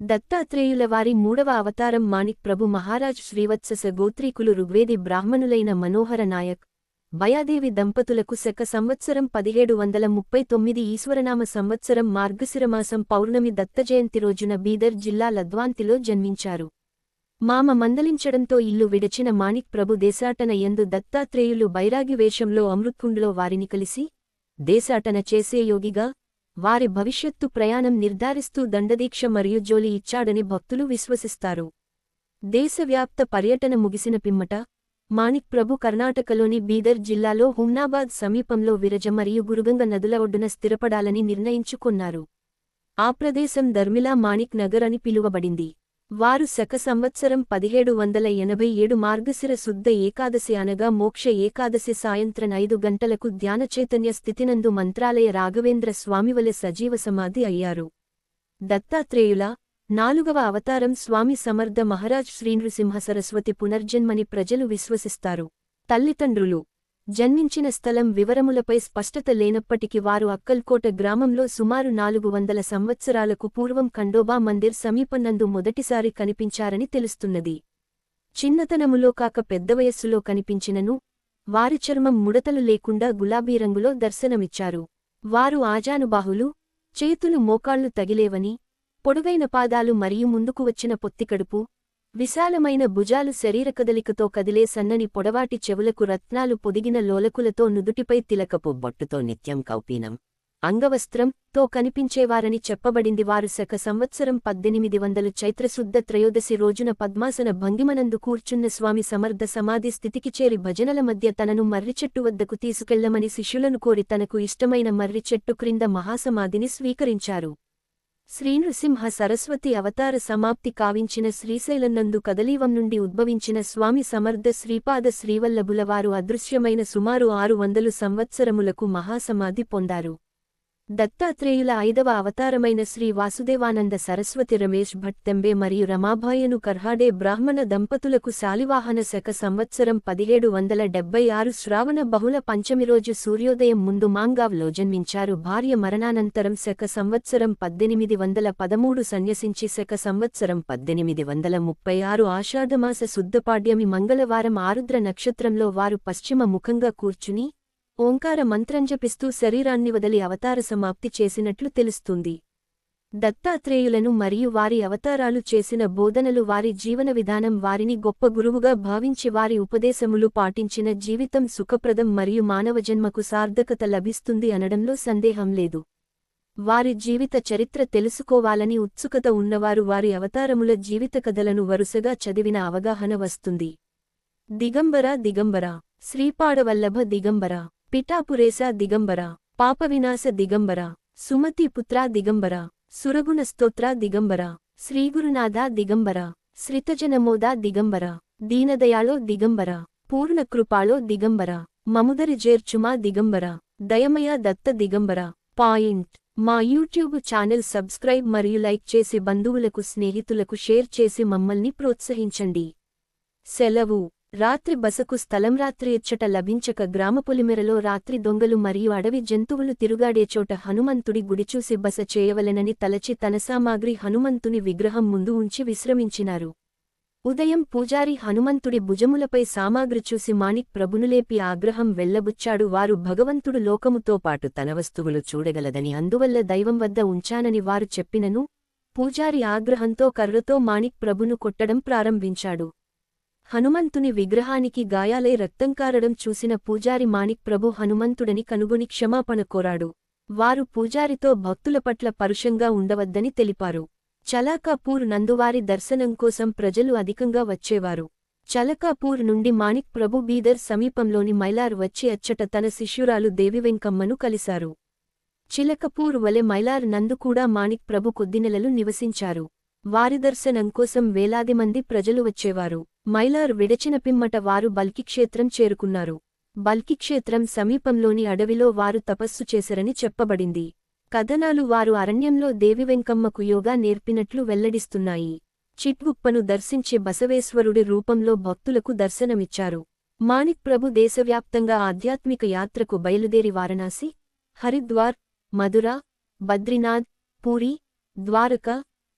దత్తాత్రేయుల వారి మూడవ అవతారం మాణిక్ ప్రభు మహారాజ్ శ్రీవత్సస గోత్రీకులు ఋగ్వేది బ్రాహ్మణులైన మనోహర నాయక్ భయాదేవి దంపతులకు శక సంవత్సరం పదిహేడు వందల ముప్పై తొమ్మిది ఈశ్వరనామ సంవత్సరం మార్గశిరమాసం పౌర్ణమి దత్తజయంతి రోజున బీదర్ జిల్లా లద్వాంతిలో జన్మించారు. మామ మందలించడంతో ఇల్లు విడచిన మాణిక్ ప్రభు దేశాటన యందు దత్తాత్రేయులు బైరాగి వేషంలో అమృత్కుండులో వారిని కలిసి దేశాటన చేసే యోగిగా వారి భవిష్యత్తు ప్రయాణం నిర్ధారిస్తూ దండదీక్ష మరియు జోలి ఇచ్చాడని భక్తులు విశ్వసిస్తారు. దేశవ్యాప్త పర్యటన ముగిసిన పిమ్మట మాణిక్ ప్రభు కర్ణాటకలోని బీదర్ జిల్లాలో హుమ్నాబాద్ సమీపంలో విరజ మరియు గురుగంగ నదుల ఒడ్డున స్థిరపడాలని నిర్ణయించుకున్నారు. ఆ ప్రదేశం ధర్మిలా మాణిక్ నగర్ అని పిలువబడింది. వారు శక సంవత్సరం పదిహేడు వందల ఎనభై ఏడు మార్గశిర శుద్ధ ఏకాదశి అనగా మోక్ష ఏకాదశి సాయంత్రం ఐదు గంటలకు ధ్యానచైతన్య స్థితినందు మంత్రాలయ రాఘవేంద్ర స్వామివలె సజీవ సమాధి అయ్యారు. దత్తాత్రేయుల నాలుగవ అవతారం స్వామి సమర్థ మహారాజ్ శ్రీనృసింహ సరస్వతి పునర్జన్మని ప్రజలు విశ్వసిస్తారు. తల్లిదండ్రులు జన్మించిన స్థలం వివరములపై స్పష్టత లేనప్పటికీ వారు అక్కల్కోట గ్రామంలో సుమారు నాలుగు వందల సంవత్సరాలకు పూర్వం ఖండోబా మందిర్ సమీపనందు మొదటిసారి కనిపించారని తెలుస్తున్నది. చిన్నతనములో కాక పెద్ద వయస్సులో కనిపించినను వారి చర్మం ముడతలు లేకుండా గులాబీ రంగులో దర్శనమిచ్చారు. వారు ఆజానుబాహులు చేతులు మోకాళ్ళు తగిలేవని పొడుగైన పాదాలు మరియు ముందుకు వచ్చిన పొత్తికడుపు విశాలమైన భుజాలు శరీర కదలికతో కదిలే సన్నని పొడవాటి చెవులకు రత్నాలు పొదిగిన లోలకులతో నుదుటిపై తిలకపు బొట్టుతో నిత్యం కౌపీనం. అంగవస్త్రం తో కనిపించేవారని చెప్పబడింది వారు శక సంవత్సరం పద్దెనిమిది వందలు చైత్రశుద్ధ త్రయోదశి రోజున పద్మాసన భంగిమనందు కూర్చున్న స్వామి సమర్థ సమాధి స్థితికి చేరి భజనల మధ్య తనను మర్రిచెట్టు వద్దకు తీసుకెళ్ళమని శిష్యులను కోరి తనకు ఇష్టమైన మర్రిచెట్టు క్రింద మహాసమాధిని స్వీకరించారు. శ్రీనృసింహ సరస్వతి అవతార సమాప్తి కావించిన శ్రీశైలనందు కదలీవం నుండి ఉద్భవించిన స్వామి సమర్థ శ్రీపాద శ్రీవల్లభులవారు అదృశ్యమైన సుమారు ఆరు వందలు సంవత్సరములకు మహాసమాధి పొందారు. దత్తాత్రేయుల ఐదవ అవతారమైన శ్రీ వాసుదేవానంద సరస్వతి రమేష్ భట్ తెంబే మరియు రమాభాయను కర్హాడే బ్రాహ్మణ దంపతులకు శాలివాహన శక సంవత్సరం పదిహేడు వందల డెబ్బై ఆరు శ్రావణ బహుళ పంచమి రోజు సూర్యోదయం ముందు మాంగావ్లో జన్మించారు. భార్య మరణానంతరం శక సంవత్సరం పద్దెనిమిది వందల పదమూడు సన్యసించి శక సంవత్సరం పద్దెనిమిది వందల ముప్పై ఆరు ఆషాఢమాస శుద్ధపాడ్యమి మంగళవారం ఆరుద్ర నక్షత్రంలో వారు పశ్చిమ ముఖంగా కూర్చుని ఓంకార మంత్రం జపిస్తూ శరీరాన్ని వదలి అవతార సమాప్తి చేసినట్లు తెలుస్తుంది. దత్తాత్రేయులను మరియు వారి అవతారాలు చేసిన బోధనలు వారి జీవన విధానం వారిని గొప్ప గురువుగా భావించి వారి ఉపదేశములు పాటించిన జీవితం సుఖప్రదం మరియు మానవ జన్మకు సార్థకత లభిస్తుంది అనడంలో సందేహం లేదు. వారి జీవిత చరిత్ర తెలుసుకోవాలని ఉత్సుకత ఉన్నవారు వారి అవతారముల జీవిత కథలను వరుసగా చదివిన అవగాహన వస్తుంది. దిగంబర దిగంబర. శ్రీపాడవల్లభ దిగంబర. పిఠాపురేశ దిగంబర పాపవినాశ దిగంబర సుమతి పుత్ర దిగంబర సురగుణ స్తోత్ర దిగంబర శ్రీగురునాథ దిగంబర శ్రితజనమోద దిగంబర దీనదయాళో దిగంబర పూర్ణకృపాళో దిగంబర మముదరి జేర్చుమా దిగంబర దయమయ దత్త దిగంబర. పాయింట్. మా యూట్యూబ్ ఛానల్ సబ్స్క్రైబ్ మరియు లైక్ చేసి బంధువులకు స్నేహితులకు షేర్ చేసి మమ్మల్ని ప్రోత్సహించండి. సెలవు. రాత్రి బసకు స్థలం రాత్రి ఇచ్చట లభించక గ్రామపులిమెరలో రాత్రి దొంగలు మరియు అడవి జంతువులు తిరుగాడే చోట హనుమంతుడి గుడిచూసి బస చేయవలెనని తలచి తన సామాగ్రి హనుమంతుని విగ్రహం ముందు ఉంచి విశ్రమించినారు. ఉదయం పూజారి హనుమంతుడి భుజములపై సామాగ్రి చూసి మాణిక్ ప్రభునులేపి ఆగ్రహం వెళ్ళబుచ్చాడు. వారు భగవంతుడు లోకముతో పాటు తన వస్తువులు చూడగలదని అందువల్ల దైవం వద్ద ఉంచానని వారు చెప్పినను పూజారి ఆగ్రహంతో కర్రతో మాణిక్ ప్రభును కొట్టడం ప్రారంభించాడు. హనుమంతుని విగ్రహానికి గాయాలై రక్తం కారడం చూసిన పూజారి మాణిక్ ప్రభు హనుమంతుడని కనుగొని క్షమాపణ కోరాడు. వారు పూజారితో భక్తుల పట్ల పరుషంగా ఉండవద్దని తెలిపారు. చలాకాపూర్ నందువారి దర్శనం కోసం ప్రజలు అధికంగా వచ్చేవారు. చలకాపూర్ నుండి మాణిక్ ప్రభు బీదర్ సమీపంలోని మైలార్ వచ్చి అచ్చట తన శిష్యురాలు దేవివెంకమ్మను కలిశారు. చిలకపూర్ వలె మైలార్ నందు కూడా మాణిక్ ప్రభు కొద్ది నెలలు నివసించారు. వారి దర్శనం కోసం వేలాది మంది ప్రజలు వచ్చేవారు. మైలార్ విడచిన పిమ్మట వారు బల్కిక్షేత్రం చేరుకున్నారు. బల్కిక్షేత్రం సమీపంలోని అడవిలో వారు తపస్సు చేశారని చెప్పబడింది. కథనాలు వారు అరణ్యంలో దేవివెంకమ్మకు యోగా నేర్పినట్లు వెల్లడిస్తున్నాయి. చిట్గుప్పను దర్శించే బసవేశ్వరుడి రూపంలో భక్తులకు దర్శనమిచ్చారు. మాణిక్ ప్రభు దేశవ్యాప్తంగా ఆధ్యాత్మిక యాత్రకు బయలుదేరి వారణాసి హరిద్వార్ మధుర బద్రీనాథ్ పూరి ద్వారక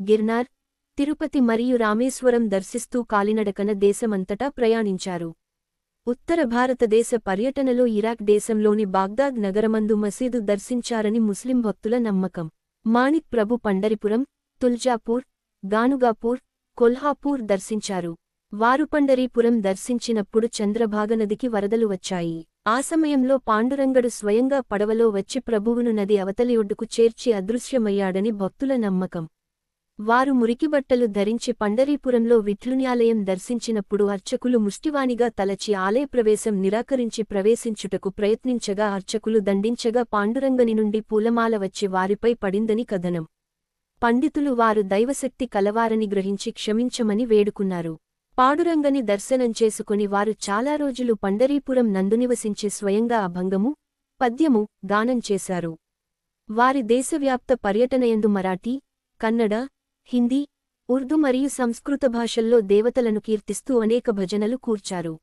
గిర్నార్ తిరుపతి మరియు రామేశ్వరం దర్శిస్తూ కాలినడకన దేశమంతటా ప్రయాణించారు. ఉత్తర భారతదేశ పర్యటనలో ఇరాక్ దేశంలోని బాగ్దాద్ నగరమందు మసీదు దర్శించారని ముస్లిం భక్తుల నమ్మకం. మాణిక్ ప్రభు పండరిపురం తుల్జాపూర్ గానుగాపూర్ కొల్హాపూర్ దర్శించారు. వారు పండరీపురం దర్శించినప్పుడు చంద్రభాగ నదికి వరదలు వచ్చాయి. ఆ సమయంలో పాండురంగడు స్వయంగా పడవలో వచ్చి ప్రభువును నది అవతలి ఒడ్డుకు చేర్చి అదృశ్యమయ్యాడని భక్తుల నమ్మకం. వారు మురికిబట్టలు ధరించి పండరీపురంలో విఠ్లున్యాలయం దర్శించినప్పుడు అర్చకులు ముష్టివానిగా తలచి ఆలయ ప్రవేశం నిరాకరించి ప్రవేశించుటకు ప్రయత్నించగా అర్చకులు దండించగా పాండురంగని నుండి పూలమాల వచ్చి వారిపై పడిందని కథనం. పండితులు వారు దైవశక్తి కలవారని గ్రహించి క్షమించమని వేడుకున్నారు. పాడురంగని దర్శనం చేసుకుని వారు చాలా రోజులు పండరీపురం నందునివసించి స్వయంగా అభంగము పద్యము గానం చేశారు. వారి దేశవ్యాప్త పర్యటనయందు మరాఠీ కన్నడ హిందీ ఉర్దూ మరియు సంస్కృత భాషల్లో దేవతలను కీర్తిస్తూ అనేక భజనలు కూర్చారు.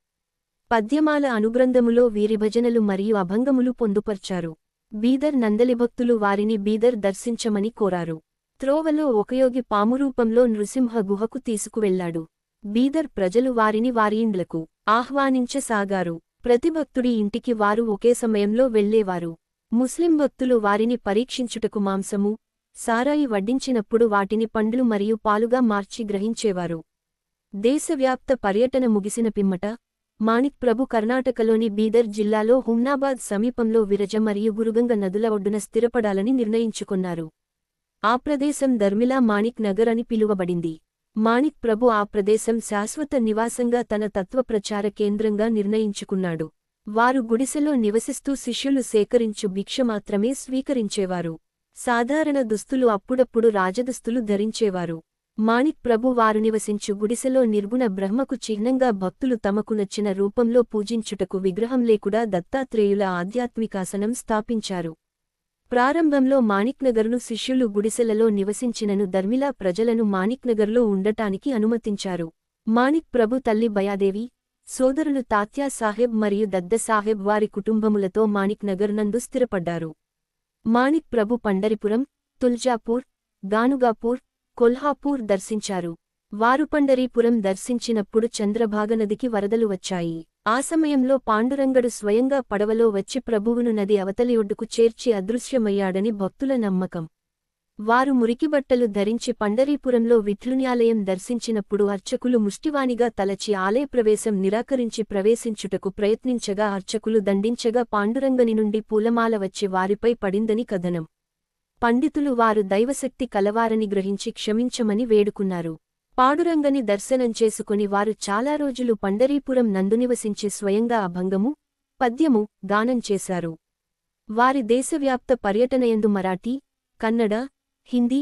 పద్యమాల అనుగ్రంథములో వీరి భజనలు మరియు అభంగములు పొందుపర్చారు. బీదర్ నందలి భక్తులు వారిని బీదర్ దర్శించమని కోరారు. త్రోవలో ఒకయోగి పామురూపంలో నృసింహ గుహకు తీసుకువెళ్ళాడు బీదర్ ప్రజలు వారిని వారి ఇండ్లకు ఆహ్వానించసాగారు. ప్రతి భక్తుడి ఇంటికి వారు ఒకే సమయంలో వెళ్ళేవారు ముస్లిం భక్తులు వారిని పరీక్షించుటకు మాంసము సారాయి వడ్డించినప్పుడు వాటిని పండ్లు మరియు పాలుగా మార్చి గ్రహించేవారు. దేశవ్యాప్త పర్యటన ముగిసిన పిమ్మట మాణిక్ ప్రభు కర్ణాటకలోని బీదర్ జిల్లాలో హుమ్నాబాద్ సమీపంలో విరజ మరియు గురుగంగ నదుల ఒడ్డున స్థిరపడాలని నిర్ణయించుకున్నారు. ఆ ప్రదేశం ధర్మిలా మాణిక్ నగర్ అని పిలువబడింది. మాణిక్ ప్రభు ఆ ప్రదేశం శాశ్వత నివాసంగా తన తత్వప్రచార కేంద్రంగా నిర్ణయించుకున్నాడు. వారు గుడిసెలో నివసిస్తూ శిష్యులు సేకరించు భిక్ష మాత్రమే స్వీకరించేవారు. సాధారణ దుస్తులు అప్పుడప్పుడు రాజదుస్తులు ధరించేవారు. మాణిక్ ప్రభు వారు నివసించు గుడిసెలో నిర్గుణ బ్రహ్మకు చిహ్నంగా భక్తులు తమకు నచ్చిన రూపంలో పూజించుటకు విగ్రహం లేకుడా దత్తాత్రేయుల ఆధ్యాత్మికాసనం స్థాపించారు. ప్రారంభంలో మాణిక్నగర్ను శిష్యులు గుడిసెలలో నివసించినను ధర్మిలా ప్రజలను మాణిక్నగర్లో ఉండటానికి అనుమతించారు. మాణిక్ ప్రభు తల్లి బయాదేవి సోదరులు తాత్యా సాహెబ్ మరియు దద్దసాహెబ్ వారి కుటుంబములతో మాణిక్నగర్ నందు స్థిరపడ్డారు. మాణిక్ ప్రభు పండరిపురం తుల్జాపూర్ గానుగాపూర్ కొల్హాపూర్ దర్శించారు. వారు పండరీపురం దర్శించినప్పుడు చంద్రభాగనదికి వరదలు వచ్చాయి. ఆ సమయంలో పాండురంగడు స్వయంగా పడవలో వచ్చి ప్రభువును నది అవతలి ఒడ్డుకు చేర్చి అదృశ్యమయ్యాడని భక్తుల నమ్మకం. వారు మురికిబట్టలు ధరించి పండరీపురంలో విఠ్లున్యాలయం దర్శించినప్పుడు అర్చకులు ముష్టివానిగా తలచి ఆలయ ప్రవేశం నిరాకరించి ప్రవేశించుటకు ప్రయత్నించగా అర్చకులు దండించగా పాండురంగని నుండి పూలమాల వచ్చి వారిపై పడిందని కథనం. పండితులు వారు దైవశక్తి కలవారని గ్రహించి క్షమించమని వేడుకున్నారు. పాడురంగని దర్శనం చేసుకుని వారు చాలా రోజులు పండరీపురం నందునివసించి స్వయంగా అభంగము పద్యము గానం చేశారు. వారి దేశవ్యాప్త పర్యటనయందు మరాఠీ కన్నడ హిందీ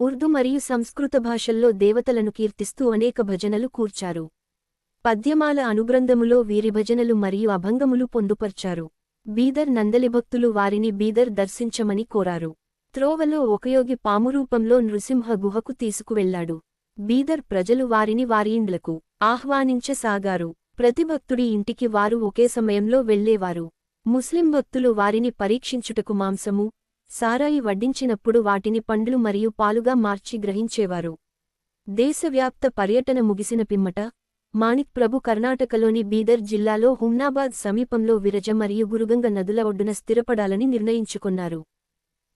ఉర్దూ మరియు సంస్కృత భాషల్లో దేవతలను కీర్తిస్తూ అనేక భజనలు కూర్చారు. పద్యమాల అనుగ్రంథములో వీరి భజనలు మరియు అభంగములు పొందుపర్చారు. బీదర్ నందలిభక్తులు వారిని బీదర్ దర్శించమని కోరారు. త్రోవలో ఒకయోగి పామురూపంలో నృసింహ గుహకు తీసుకువెళ్ళాడు బీదర్ ప్రజలు వారిని వారి ఇండ్లకు ఆహ్వానించసాగారు. ప్రతి భక్తుడి ఇంటికి వారు ఒకే సమయంలో వెళ్ళేవారు ముస్లిం భక్తులు వారిని పరీక్షించుటకు మాంసము సారాయి వడ్డించినప్పుడు వాటిని పండ్లు మరియు పాలుగా మార్చి గ్రహించేవారు. దేశవ్యాప్త పర్యటన ముగిసిన పిమ్మట మాణిక్ ప్రభు కర్ణాటకలోని బీదర్ జిల్లాలో హుమ్నాబాద్ సమీపంలో విరజ మరియు గురుగంగ నదుల ఒడ్డున స్థిరపడాలని నిర్ణయించుకున్నారు.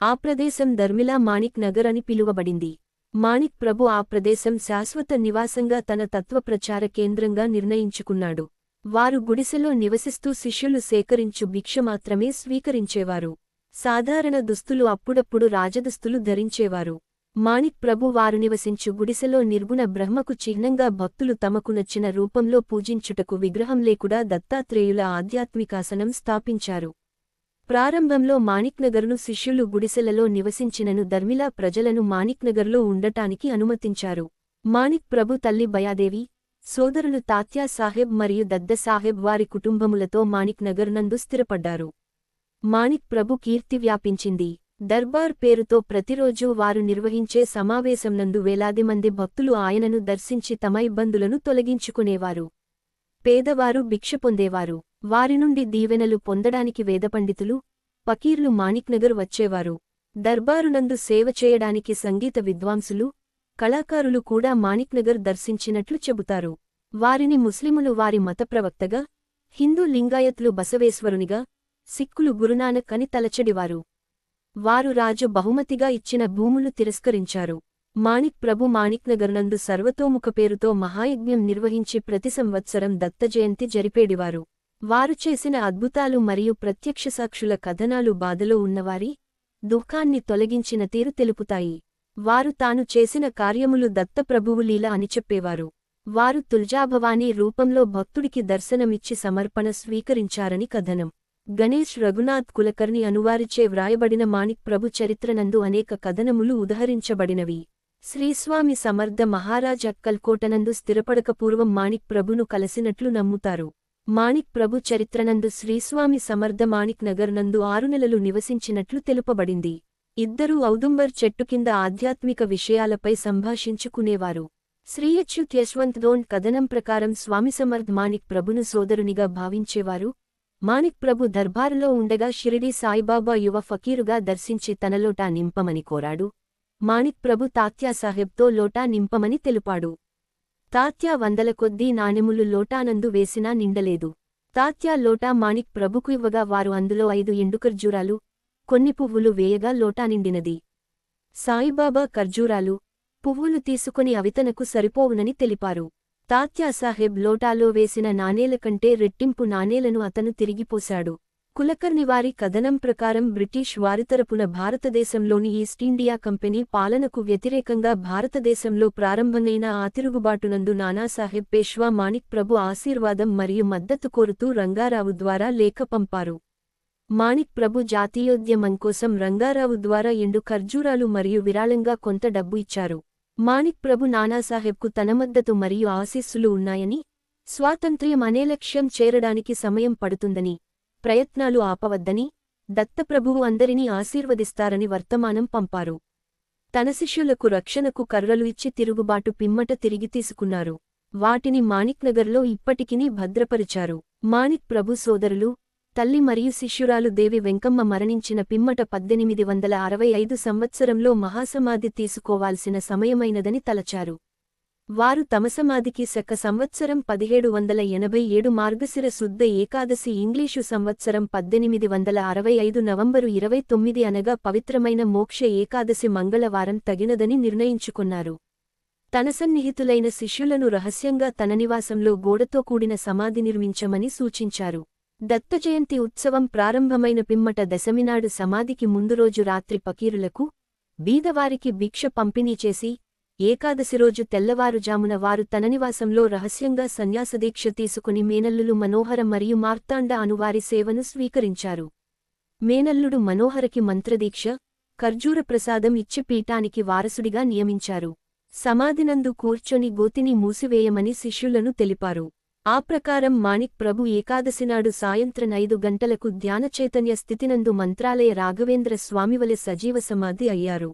ఆ ప్రదేశం ధర్మిలా మాణిక్ నగర్ అని పిలువబడింది. మాణిక్ ప్రభు ఆ ప్రదేశం శాశ్వత నివాసంగా తన తత్వప్రచార కేంద్రంగా నిర్ణయించుకున్నాడు. వారు గుడిసెలో నివసిస్తూ శిష్యులు సేకరించు భిక్ష మాత్రమే స్వీకరించేవారు. సాధారణ దుస్తులు అప్పుడప్పుడు రాజదుస్తులు ధరించేవారు. మాణిక్ ప్రభు వారు నివసించు గుడిసెలో నిర్గుణ బ్రహ్మకు చిహ్నంగా భక్తులు తమకు నచ్చిన రూపంలో పూజించుటకు విగ్రహం లేకుడా దత్తాత్రేయుల ఆధ్యాత్మికాసనం స్థాపించారు. ప్రారంభంలో మాణిక్నగర్ను శిష్యులు గుడిసెలలో నివసించినను ధర్మిలా ప్రజలను మాణిక్నగర్లో ఉండటానికి అనుమతించారు. మాణిక్ ప్రభు తల్లి బయాదేవి సోదరులు తాత్యా సాహెబ్ మరియు దద్దసాహెబ్ వారి కుటుంబములతో మాణిక్నగర్ నందు స్థిరపడ్డారు. మాణిక్ ప్రభు కీర్తి వ్యాపించింది. దర్బార్ పేరుతో ప్రతిరోజూ వారు నిర్వహించే సమావేశం నందు వేలాది మంది భక్తులు ఆయనను దర్శించి తమ ఇబ్బందులను తొలగించుకునేవారు. పేదవారు భిక్ష పొందేవారు. వారి నుండి దీవెనలు పొందడానికి వేదపండితులు పకీర్లు మాణిక్నగర్ వచ్చేవారు. దర్బారునందు సేవ చేయడానికి సంగీత విద్వాంసులు కళాకారులు కూడా మాణిక్నగర్ దర్శించినట్లు చెబుతారు. వారిని ముస్లిములు వారి మతప్రవక్తగా హిందూ లింగాయత్లు బసవేశ్వరునిగా సిక్కులు గురునానక్ అని తలచడివారు. వారు రాజు బహుమతిగా ఇచ్చిన భూములు తిరస్కరించారు. మాణిక్ ప్రభు మాణిక్నగర్నందు సర్వతోముఖ పేరుతో మహాయజ్ఞం నిర్వహించి ప్రతి సంవత్సరం దత్తజయంతి జరిపేడివారు. వారు చేసిన అద్భుతాలు మరియు ప్రత్యక్ష సాక్షుల కథనాలు బాధలో ఉన్నవారి దుఃఖాన్ని తొలగించిన తీరు తెలుపుతాయి. వారు తాను చేసిన కార్యములు దత్తప్రభువు లీల అని చెప్పేవారు. వారు తుల్జాభవానీ రూపంలో భక్తుడికి దర్శనమిచ్చి సమర్పణ స్వీకరించారని కథనం. గణేష్ రఘునాథ్ కులకర్ణి అనువారిచే వ్రాయబడిన మాణిక్ ప్రభు చరిత్రనందు అనేక కథనములు ఉదహరించబడినవి. శ్రీస్వామి సమర్థ మహారాజ్ అక్కల్కోటనందు స్థిరపడక పూర్వం మాణిక్ ప్రభును కలిసినట్లు నమ్ముతారు. మాణిక్ ప్రభు చరిత్రనందు శ్రీస్వామి సమర్థ మాణిక్ నగర్ నందు ఆరు నెలలు నివసించినట్లు తెలుపబడింది. ఇద్దరూ ఔదుంబర్ చెట్టు కింద ఆధ్యాత్మిక విషయాలపై సంభాషించుకునేవారు. శ్రీయచ్యుత్ యశ్వంత్ దోండ్ కథనం ప్రకారం స్వామి సమర్థ్ మాణిక్ ప్రభును సోదరునిగా భావించేవారు. మాణిక్ ప్రభు దర్బారులో ఉండగా షిరిడీ సాయిబాబా యువ ఫకీరుగా దర్శించి తన లోటా నింపమని కోరాడు. మాణిక్ ప్రభు తాత్యాసాహెబ్తో లోటా నింపమని తెలుపాడు. తాత్యా వందల కొద్దీ నాణెములు లోటానందు వేసినా నిండలేదు. తాత్యా లోటా మాణిక్ ప్రభుకు ఇవ్వగా వారు అందులో ఐదు ఎండుకర్జూరాలు కొన్ని పువ్వులు వేయగా లోటా నిండినది. సాయిబాబా ఖర్జూరాలు పువ్వులు తీసుకుని అవితనకు సరిపోవునని తెలిపారు. తాత్యాసాహెబ్ లోటాలో వేసిన నాణేల కంటే రెట్టింపు నాణేలను అతను తిరిగిపోశాడు. కులకర్నివారి కథనం ప్రకారం బ్రిటిష్ వారితరపున భారతదేశంలోని ఈస్ట్ ఇండియా కంపెనీ పాలనకు వ్యతిరేకంగా భారతదేశంలో ప్రారంభమైన ఆ తిరుగుబాటునందు నానాసాహెబ్ పేష్వా మాణిక్ ప్రభు ఆశీర్వాదం మరియు మద్దతు కోరుతూ రంగారావు ద్వారా లేఖ పంపారు. మాణిక్ ప్రభు జాతీయోద్యమం కోసం రంగారావు ద్వారా ఎండు ఖర్జూరాలు మరియు విరాళంగా కొంత డబ్బు ఇచ్చారు. మాణిక్ ప్రభు నానాసాహెబ్కు తన మద్దతు మరియు ఆశీస్సులు ఉన్నాయని స్వాతంత్ర్యం అనే లక్ష్యం చేరడానికి సమయం పడుతుందని ప్రయత్నాలు ఆపవద్దని దత్తప్రభువు అందరినీ ఆశీర్వదిస్తారని వర్తమానం పంపారు. తన శిష్యులకు రక్షణకు కర్రలు ఇచ్చి తిరుగుబాటు పిమ్మట తిరిగి తీసుకున్నారు. వాటిని మాణిక్నగర్లో ఇప్పటికినీ భద్రపరిచారు. మాణిక్ ప్రభు సోదరులు తల్లి మరియు శిష్యురాలు దేవి వెంకమ్మ మరణించిన పిమ్మట పద్దెనిమిది వందల అరవై ఐదు సంవత్సరంలో మహాసమాధి తీసుకోవాల్సిన సమయమైనదని తలచారు. వారు తమ సమాధికి శక సంవత్సరం పదిహేడు వందల ఎనభై ఏడు మార్గశిర శుద్ధ ఏకాదశి ఇంగ్లీషు సంవత్సరం పద్దెనిమిది వందల అరవై ఐదు నవంబరు ఇరవై తొమ్మిది అనగా పవిత్రమైన మోక్ష ఏకాదశి మంగళవారం తగినదని నిర్ణయించుకున్నారు. తన సన్నిహితులైన శిష్యులను రహస్యంగా తన నివాసంలో గోడతో కూడిన సమాధి నిర్మించమని సూచించారు. దత్తజయంతి ఉత్సవం ప్రారంభమైన పిమ్మట దశమినాడు సమాధికి ముందు రోజు రాత్రి పకీరులకు బీదవారికి భిక్ష పంపిణీ చేసి ఏకాదశి రోజు తెల్లవారుజామున వారు తన నివాసంలో రహస్యంగా సన్యాసదీక్ష తీసుకుని మేనల్లులు మనోహర మరియు మార్తాండ అనువారి సేవను స్వీకరించారు. మేనల్లుడు మనోహరకి మంత్రదీక్ష ఖర్జూర ప్రసాదం ఇచ్చి పీఠానికి వారసుడిగా నియమించారు. సమాధినందు కూర్చొని గోతిని మూసివేయమని శిష్యులను తెలిపారు. ఆ ప్రకారం మాణిక్ ప్రభు ఏకాదశినాడు సాయంత్రం ఐదు గంటలకు ధ్యాన చైతన్య స్థితినందు మంత్రాలయ రాఘవేంద్ర స్వామివలె సజీవ సమాధి అయ్యారు.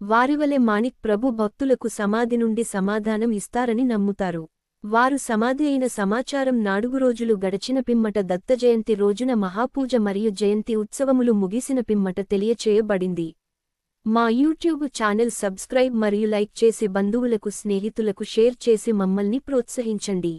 వారివలె మాణిక్ ప్రభు భక్తులకు సమాధి నుండి సమాధానం ఇస్తారని నమ్ముతారు. వారు సమాధి అయిన సమాచారం నాడుగు రోజులు గడచిన పిమ్మట దత్తజయంతి రోజున మహాపూజ మరియు జయంతి ఉత్సవములు ముగిసిన పిమ్మట తెలియచేయబడింది. మా యూట్యూబ్ ఛానల్ సబ్స్క్రైబ్ మరియు లైక్ చేసి బంధువులకు స్నేహితులకు షేర్ చేసి మమ్మల్ని ప్రోత్సహించండి.